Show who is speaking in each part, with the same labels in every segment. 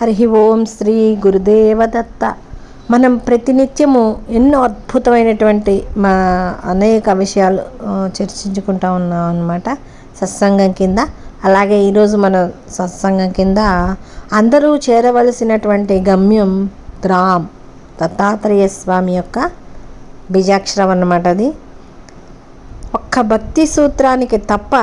Speaker 1: హరి ఓం శ్రీ గురుదేవదత్త. మనం ప్రతినిత్యము ఎన్నో అద్భుతమైనటువంటి మా అనేక విషయాలు చర్చించుకుంటా ఉన్నాం అన్నమాట సత్సంగం కింద. అలాగే ఈరోజు మన సత్సంగం కింద అందరూ చేరవలసినటువంటి గమ్యం గ్రామ్ దత్తాత్రేయ స్వామి యొక్క బీజాక్షరం అన్నమాట అది. ఒక్క భక్తి సూత్రానికి తప్ప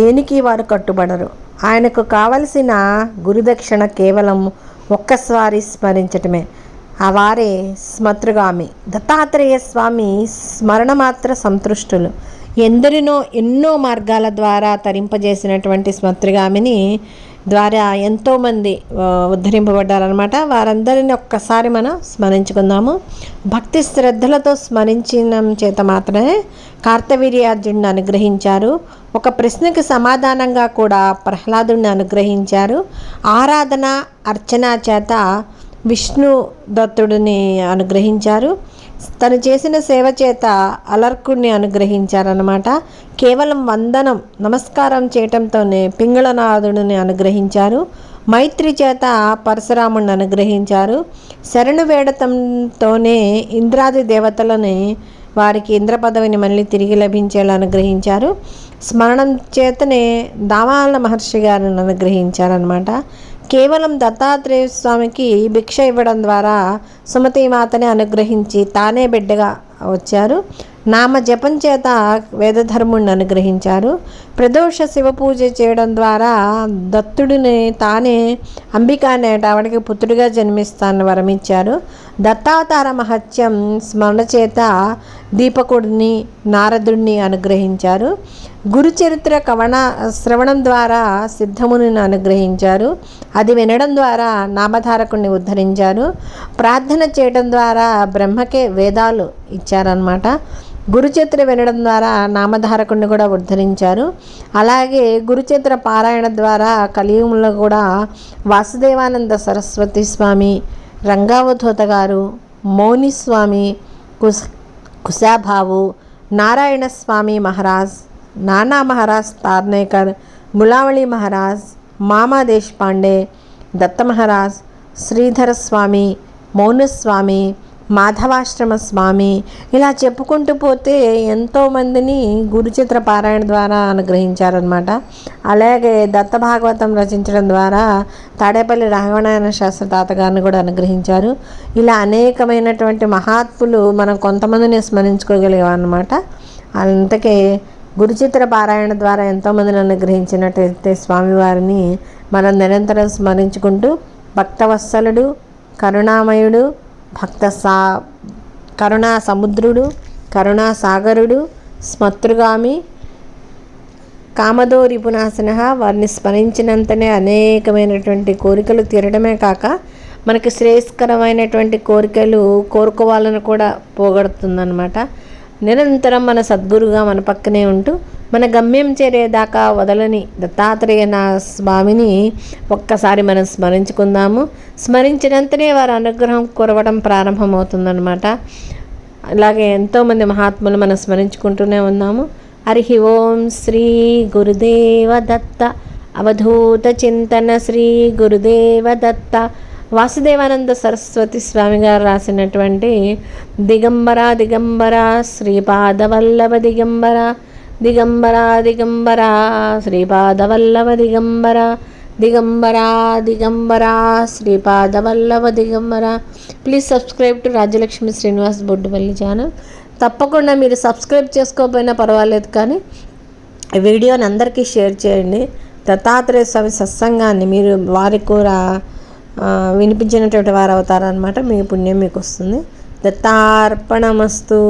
Speaker 1: దేనికి వారు కట్టుబడరు? ఆయనకు కావలసిన గురుదక్షిణ కేవలం ఒక్కసారి స్మరించటమే. ఆ వారే స్మతృగామి. దత్తాత్రేయ స్వామి స్మరణ మాత్ర సంతృష్టులు. ఎందరినో ఎన్నో మార్గాల ద్వారా తరింపజేసినటువంటి స్మత్రిగామిని ద్వారా ఎంతోమంది ఉద్ధరింపబడ్డారనమాట వారందరిని ఒక్కసారి మనం స్మరించుకుందాము. భక్తి శ్రద్ధలతో స్మరించిన చేత మాత్రమే కార్తవీర్యార్జునుడిని అనుగ్రహించారు. ఒక ప్రశ్నకు సమాధానంగా కూడా ప్రహ్లాదుడిని అనుగ్రహించారు. ఆరాధన అర్చన చేత విష్ణు దత్తుడిని అనుగ్రహించారు. తను చేసిన సేవ చేత అలర్కుడిని అనుగ్రహించారనమాట కేవలం వందనం నమస్కారం చేయటంతోనే పింగళనాథుడిని అనుగ్రహించారు. మైత్రి చేత పరశురాముడిని అనుగ్రహించారు. శరణు వేడతంతోనే ఇంద్రాది దేవతలని వారికి ఇంద్ర పదవిని మళ్ళీ తిరిగి లభించేలా అనుగ్రహించారు. స్మరణం చేతనే దామాల మహర్షి గారిని అనుగ్రహించారనమాట కేవలం దత్తాత్రేయ స్వామికి భిక్ష ఇవ్వడం ద్వారా సుమతి మాతని అనుగ్రహించి తానే బిడ్డగా వచ్చారు. నామ జపం చేత వేదధర్ముణ్ణి అనుగ్రహించారు. ప్రదోష శివ పూజ చేయడం ద్వారా దత్తుడిని తానే అంబికా నేట ఆవిడకి పుత్రుడిగా జన్మిస్తానని వరమిచ్చారు. దత్తావతార మహత్యం స్మరణ చేత దీపకుడిని నారదుడిని అనుగ్రహించారు. గురుచరిత్ర కవణ శ్రవణం ద్వారా సిద్ధముని అనుగ్రహించారు. అది వినడం ద్వారా నామధారకుణ్ణి ఉద్ధరించారు. ప్రార్థన చేయడం ద్వారా బ్రహ్మకే వేదాలు ఇచ్చారనమాట గురుచేత్ర వినడం ద్వారా నామధారకుడిని కూడా ఉద్ధరించారు. అలాగే గురుచేత్ర పారాయణ ద్వారా కలియుగంలో కూడా వాసుదేవానంద సరస్వతి స్వామి రంగావధూత గారు మౌనిస్వామి కుస్ కుశాభావు నారాయణ స్వామి మహారాజ్ నానా మహారాజ్ తార్నేకర్ ములావళి మహారాజ్ మామా దేశపాండే దత్త మహారాజ్ శ్రీధర స్వామి మౌనస్వామి మాధవాశ్రమ స్వామి ఇలా చెప్పుకుంటూ పోతే ఎంతోమందిని గురుచిత్ర పారాయణ ద్వారా అనుగ్రహించారనమాట అలాగే దత్త భాగవతం రచించడం ద్వారా తాడేపల్లి రాఘవనారాయణ శాస్త్రి తాతగారిని కూడా అనుగ్రహించారు. ఇలా అనేకమైనటువంటి మహాత్ములు మనం కొంతమందిని స్మరించుకోగలిగాం అనమాట అంతకే గురుచిత్ర పారాయణ ద్వారా ఎంతోమందిని అనుగ్రహించినట్టయితే స్వామివారిని మనం నిరంతరం స్మరించుకుంటూ భక్తవత్సలుడు కరుణామయుడు భక్త సా కరుణా సముద్రుడు కరుణా సాగరుడు స్మతృగామి కామదో రిపునాశన వారిని స్మరించినంతనే అనేకమైనటువంటి కోరికలు తీరడమే కాక మనకి శ్రేయస్కరమైనటువంటి కోరికలు కోరుకోవాలని కూడా పోగొడుతుందన్నమాట. నిరంతరం మన సద్గురుగా మన పక్కనే ఉంటూ మన గమ్యం చేరేదాకా వదలని దత్తాత్రేయ నా స్వామిని ఒక్కసారి మనం స్మరించుకుందాము. స్మరించినంతనే వారి అనుగ్రహం కురవడం ప్రారంభమవుతుందన్నమాట. అలాగే ఎంతోమంది మహాత్ములు మనం స్మరించుకుంటూనే ఉన్నాము. హరి ఓం శ్రీ గురుదేవ దత్త. అవధూత చింతన శ్రీ గురుదేవ దత్త. వాసుదేవానంద సరస్వతి స్వామి గారు రాసినటువంటి దిగంబర దిగంబర శ్రీపాదవల్లభ దిగంబర దిగంబర దిగంబర శ్రీపాదవల్లభ దిగంబర దిగంబర దిగంబర శ్రీపాదవల్లభ దిగంబర. Please subscribe to Rajyalakshmi Srinivas Boddupalli channel తప్పకుండా మీరు సబ్స్క్రైబ్ చేసుకోకపోయినా పర్వాలేదు కానీ వీడియోని అందరికీ షేర్ చేయండి. దత్తాత్రేయ స్వామి సత్సంగాన్ని మీరు వారికి కూడా వినిపించినటువంటి వారు అవుతారనమాట మీ పుణ్యం మీకు వస్తుంది దత్తార్పణమస్తు.